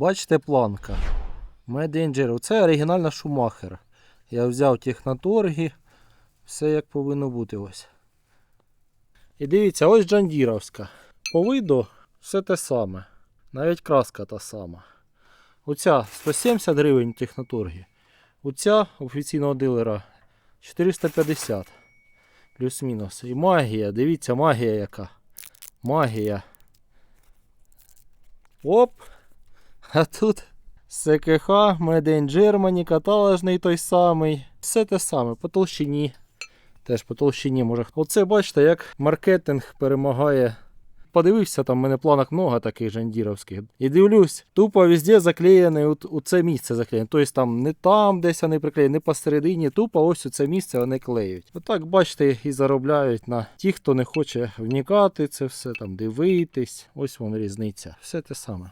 Бачите, планка. Меденджер. Це оригінальна Шумахер. Я взяв техноторги. Все як повинно бути ось. І дивіться, ось Джандіровська. По виду все те саме. Навіть краска та сама. Оця 170 гривень техноторги. Оця офіційного дилера 450. Плюс-мінус. І магія, дивіться, магія яка. Магія. Оп! А тут СКХ, Made in Germany, каталожний той самий. Все те саме, по толщині. Теж по толщині може. Оце бачите, як маркетинг перемагає. Подивився, там в мене планах много таких жандіровських. І дивлюсь, тупо везде заклеєне, у, у це місце заклеєне. Тобто там не там десь вони приклеєні, не посередині, тупо ось у це місце вони клеють. Отак, бачите, і заробляють на ті, хто не хоче вникати це все, там дивитись. Ось вон різниця. Все те саме.